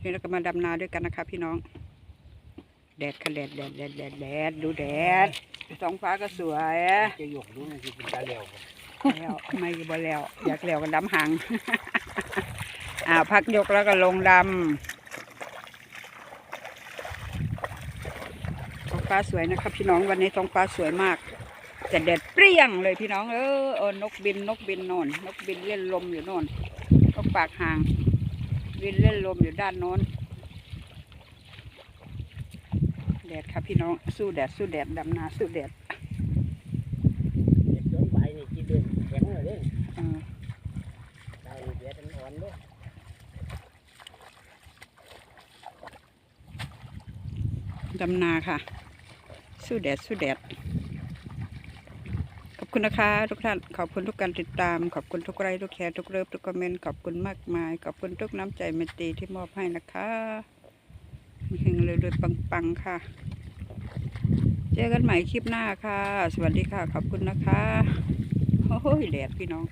นี่เราก็มาดำนาด้วยกันนะคะ พี่น้อง แดดค่ะแดดแดดแดดแดดแดดดูแดดท้องฟ้าก็สวยจะยกดูมันสิเป็นตาเหลวแล้วไม่บ่แล้ว อยากแล้วก็ดำหางอ่าพักยกแล้วก็ลงดำท้องฟ้าสวยนะครับพี่น้องวันนี้ท้องฟ้าสวยมากแต่แดดเปรี้ยงเลยพี่น้องเออเออนกบินนกบินโนนนกบินเล่นลมอยู่น่นนกปากห่าง บินเล่นลมอยู่ด้านโน้น แดดครับพี่น้อง สู้แดด สู้แดด ดำนา สู้แดดเด็ดต้นใบนี่กินเด่นแข็งเลยเด้เออใบนี่เด็ดมันอ่อนเด้ดำนาค่ะ สู้แดด สู้แดดขอบ คุณนะคะทุกท่านขอบคุณทุกการติดตาม ขอบคุณทุกไลค์ทุกแชร์ทุกเลิฟทุกคอมเมนต์ขอบคุณมากมาย ขอบคุณทุกน้ำใจเมตตีที่มอบให้นะคะมีเฮงเลยเลยปังๆค่ะ เจอกันใหม่คลิปหน้าค่ะ สวัสดีค่ะ ขอบคุณนะคะโอ้ยแดดพี่น้อง